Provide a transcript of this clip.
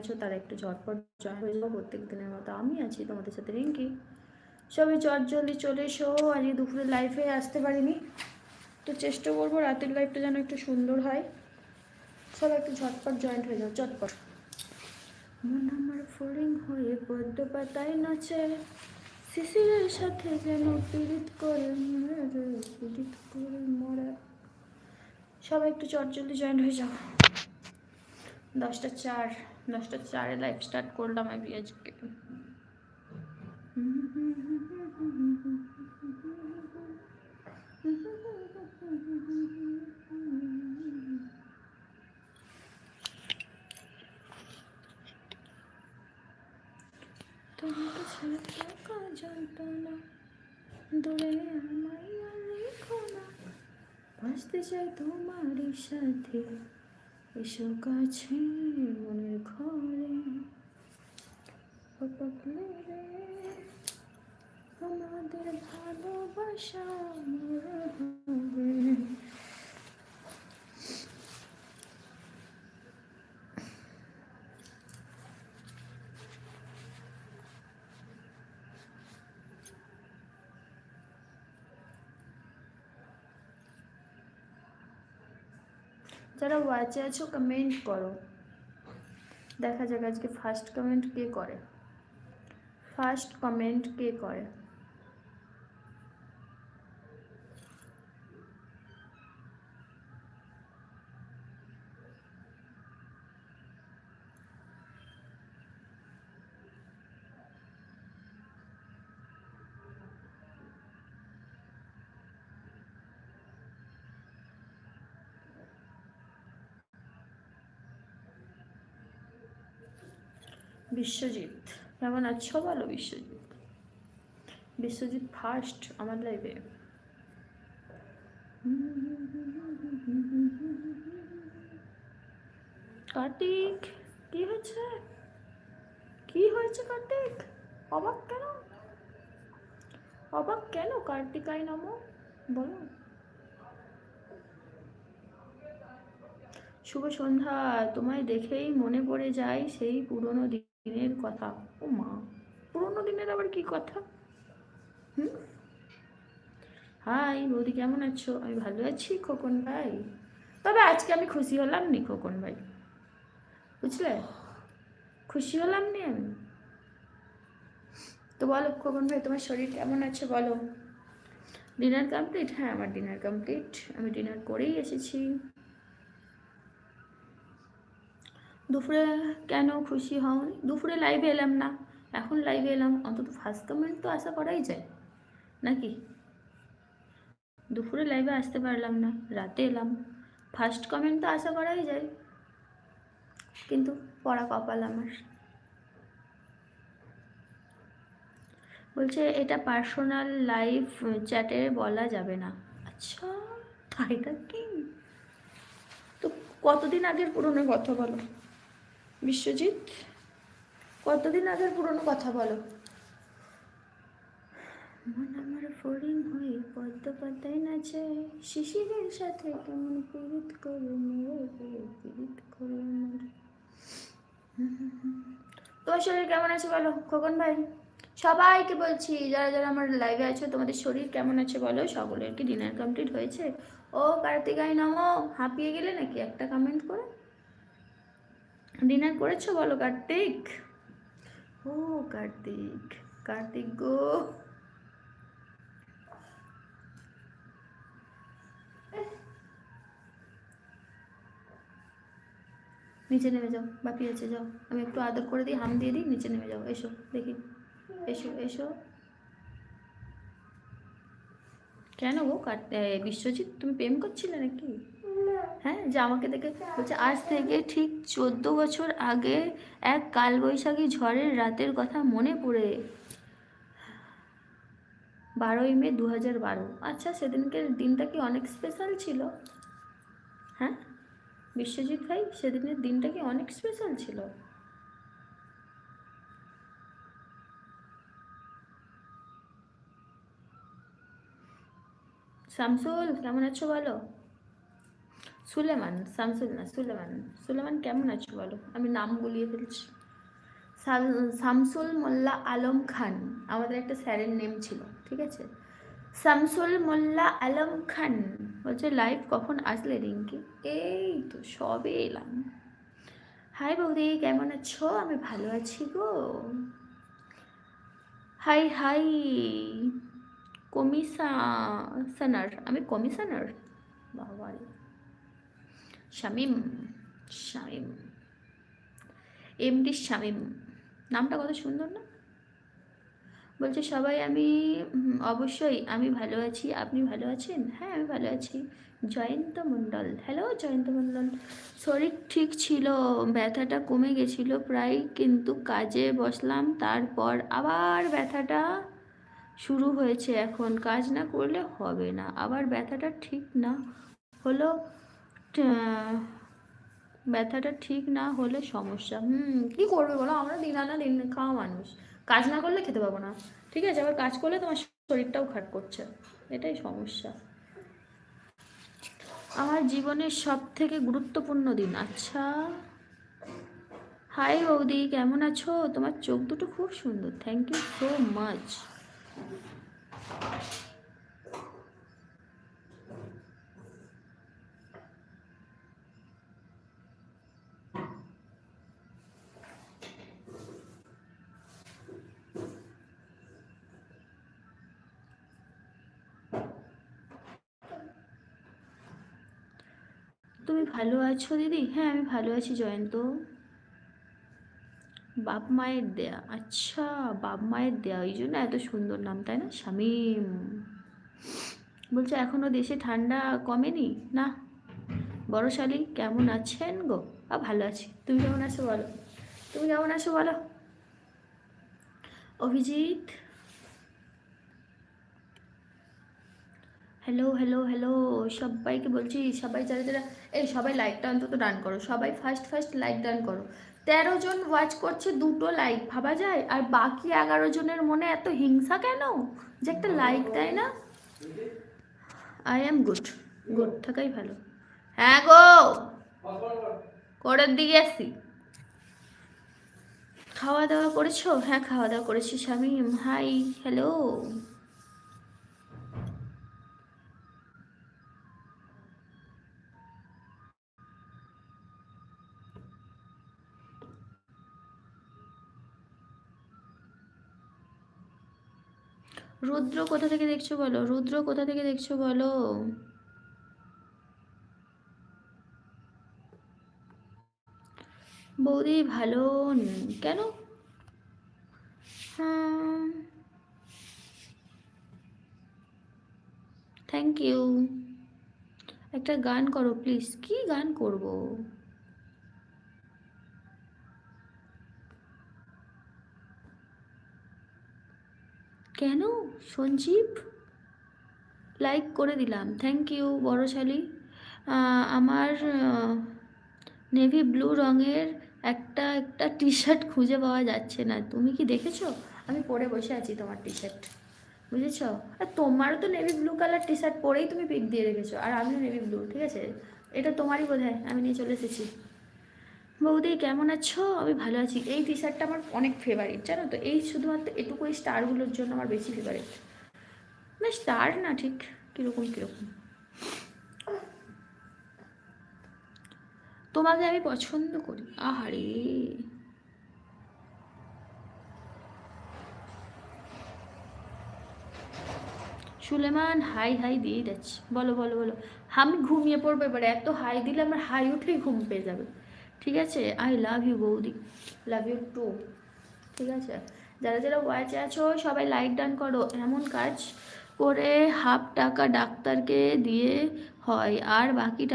আছো, তারা একটু ঝটপট জয়েন হয়ে যাব প্রত্যেক দিনের মতো আমি আছি তোমাদের সাথে, রিঙ্কি। সবাই চট জলদি চলে এসো, আজকে দুপুরে লাইফে আসতে পারিনি। তো চেষ্টা করব রাতের লাইফটা যেন একটু সুন্দর হয়। সবাই একটু ঝটপট জয়েন্ট হয়ে যাও, চটপট। মন আমার ফোরিং হয়ে পদ্ম পাতায় নাচে, শিশিরের সাথে যেন পীড়িত করে পীড়িত করে মরে। সবাই একটু চট জলদি জয়েন্ট হয়ে যাও। দশটা চার। দশটা চারে লাইফ স্টার্ট করলাম আমি আজকে তোমাকে আমায় আর রেখো না চাই তোমারই সাথে এসো কাছে মনের ঘরে আমাদের ভালোবাসা মরে হবে। যারা ওয়াচে আছো কমেন্ট করো। দেখা যাক আজকে ফার্স্ট কমেন্ট কে করে। ফার্স্ট কমেন্ট কে করে? বিশ্বজিৎ। কেমন আছো বলো বিশ্বজিৎ? বিশ্বজিৎ ফার্স্ট আমার লাইফে কার্তিক, কি হয়েছে? কি হয়েছে কার্তিক? অবাক কেন? অবাক কেন কার্তিকাই নামো? বলো। শুভ সন্ধ্যা, তোমায় দেখেই মনে পড়ে যায় সেই পুরনো দিনের কথা। ও মা, পুরোনো দিনের আবার কি কথা? হুম? হাই বৌদি, কেমন আছো? আমি ভালো আছি খোকন ভাই। তবে আজকে আমি খুশি হলাম নি খোকন ভাই। বুঝলে? খুশি হলাম নি আমি। তো বলো খোকন ভাই, তোমার শরীর কেমন আছে বলো? ডিনার কমপ্লিট হ্যাঁ আমার ডিনার কমপ্লিট আমি ডিনার করেই এসেছি। দুপুরে কেন খুশি হওনি? দুপুরে লাইভে এলাম না। এখন লাইভে এলাম। অন্তত ফার্স্ট কমেন্ট তো আশা করাই যায়। নাকি? দুপুরে লাইভে আসতে পারলাম না। রাতে এলাম। ফার্স্ট কমেন্ট তো আশা করাই যায়। কিন্তু পড়া কপাল আমার। বলছে, এটা পার্সোনাল লাইভ চ্যাটে বলা যাবে না। আচ্ছা তাই কি তো কতদিন আগের পুরনো কথা বলো। বিশ্বজিৎ কতদিন আগের পুরনো কথা বলো? মন আমার ফরিং হয়ে পদ্ম পাতায় নাচে শিশিরের সাথে কেমন পীড়িত করে মরে পীড়িত করে তোমার শরীর কেমন আছে বলো খোকন ভাই? সবাইকে বলছি যারা যারা আমার লাইভে আছো তোমাদের শরীর কেমন আছে বলো? সকলের কি ডিনার কমপ্লিট হয়েছে? ও কার্তিকাই নামো। হাঁপিয়ে গেলে নাকি একটা কমেন্ট করে? ডিনার করেছ বলো কার্তিক? ও কার্তিক কার্তিক গো। নিচে নেমে যাও বাপি আছে যাও। আমি একটু আদর করে দিই হাম দিয়ে দিই নিচে নেমে যাও এসো দেখি। এসো এসো। কেন গো কাট বিশ্বজিৎ তুমি প্রেম করছিলে নাকি? যে আমাকে দেখে বলছে, আজ থেকে ঠিক চোদ্দ বছর আগে এক কালবৈশাখী ঝড়ের রাতের কথা মনে পড়ে। বারোই মে দু হাজার বারো। আচ্ছা সেদিনকের দিনটা কি অনেক স্পেশাল ছিল? হ্যাঁ? বিশ্বজিৎ ভাই, সেদিনের দিনটা কি অনেক স্পেশাল ছিল? শামসুল, কেমন আছো বলো? সুলেমান, শামসুল না সুলেমান। সুলেমান কেমন আছো বলো? আমি নাম গুলিয়ে ফেলছি। সাল- শামসুল মোল্লা আলম খান, আমাদের একটা স্যারের নেম ছিল, ঠিক আছে? শামসুল মোল্লা আলম খান, বলছে লাইভ কখন আসলে রিঙ্কি? এই তো সবে এলাম। হাই বৌদি, কেমন আছো? আমি ভালো আছি গো। হাই হাই কমিশনার আমি কমিশনার? বাবা। শামিম শামিম, এমডি শামিম। নামটা কত সুন্দর না? বলছে, সবাই আমি অবশ্যই আমি ভালো আছি। আপনি ভালো আছেন? হ্যাঁ আমি ভালো আছি। জয়ন্ত মণ্ডল। হ্যালো জয়ন্ত মণ্ডল। শরীর ঠিক ছিল, ব্যথাটা কমে গেছিল প্রায়, কিন্তু কাজে বসলাম, তারপর আবার ব্যথাটা শুরু হয়েছে এখন। কাজ না করলে হবে না। আবার ব্যথাটা ঠিক না হলো ব্যথাটা ঠিক না হলে সমস্যা। হুম কী করবে বলো? আমরা দিন আনা দিন খাওয়া মানুষ। কাজ না করলে খেতে পাবো না। ঠিক আছে আবার কাজ করলে তোমার শরীরটাও খারাপ করছে। এটাই সমস্যা। আমার জীবনের সব থেকে গুরুত্বপূর্ণ দিন। আচ্ছা। হাই বৌদি কেমন আছো? তোমার চোখ দুটো খুব সুন্দর। থ্যাংক ইউ সো মাচ তুমি ভালো আছো, দিদি? হ্যাঁ আমি ভালো আছি, জয়ন্ত। বাপ মায়ের দেয়া। আচ্ছা বাপ মায়ের দেয়া, ওই জন্য এত সুন্দর নাম, তাই না? শামীম। বলছে, এখনও দেশে ঠান্ডা কমেনি? না। বড় শালি, কেমন আছেন গো? আ, ভালো আছি। তুমি কেমন আছো বলো? তুমি কেমন আছো বলো? অভিজিৎ? হ্যালো হ্যালো হ্যালো সবাইকে বলছি, সবাই যারা যারা, এই সবাই লাইকটা অন্তত ডান করো, সবাই ফার্স্ট ফার্স্ট লাইক ডান করো। তেরো জন ওয়াচ করছে দুটো লাইক ভাবা যায়? আর বাকি এগারো জনের মনে এত হিংসা কেন? যে একটা লাইক দেয় না? আই অ্যাম গুড গুড থাকাই ভালো। হ্যাঁ গো, করের দিকে আসি। খাওয়া দাওয়া করেছ? হ্যাঁ খাওয়া দাওয়া করেছি শামিম হাই হ্যালো রুদ্র কোথা থেকে দেখছ বলো? রুদ্র কোথা থেকে দেখছ বলো? বৌদি ভালো কেন? থ্যাংক ইউ একটা গান করো প্লিজ কি গান করব? কেন? সঞ্জীব? লাইক করে দিলাম। Thank you Borshali. আমার নেভি ব্লু রঙের একটা একটা টি শার্ট খুঁজে পাওয়া যাচ্ছে না। তুমি কি দেখেছ? আমি পরে বসে আছি তোমার টি শার্ট বুঝেছ? আর তোমারও তো navy blue colour T shirt পরেই তুমি পিক দিয়ে রেখেছো। আর আমিও নেভি ব্লু ঠিক আছে? এটা তোমারই বোধ আমি নিয়ে চলে এসেছি। বৌদি, কেমন আছো? আমি ভালো আছি। এই টি শার্টটা আমার অনেক ফেভারিট জানো তো? এই শুধুমাত্র এটুকু এই স্টারগুলোর জন্য আমার বেশি ফেভারিট না স্টার না, ঠিক কীরকম কীরকম। তোমাকে আমি পছন্দ করি। আহারে। সুলেমান, হাই হাই দিয়ে যাচ্ছি। বলো বলো বলো। আমি ঘুমিয়ে পড়ব এবারে। এত হাই দিলে আমার হাই উঠেই ঘুম পেয়ে যাবে। ঠিক আছে? আই লাভ ইউ বৌদি। লাভ ইউ টু ঠিক আছে? যারা যারা ওয়াচে আছো, সবাই লাইক ডান করো। এমন কাজ করে হাফ টাকা ডাক্তারকে দিয়ে হয়। আর বাকি টাকা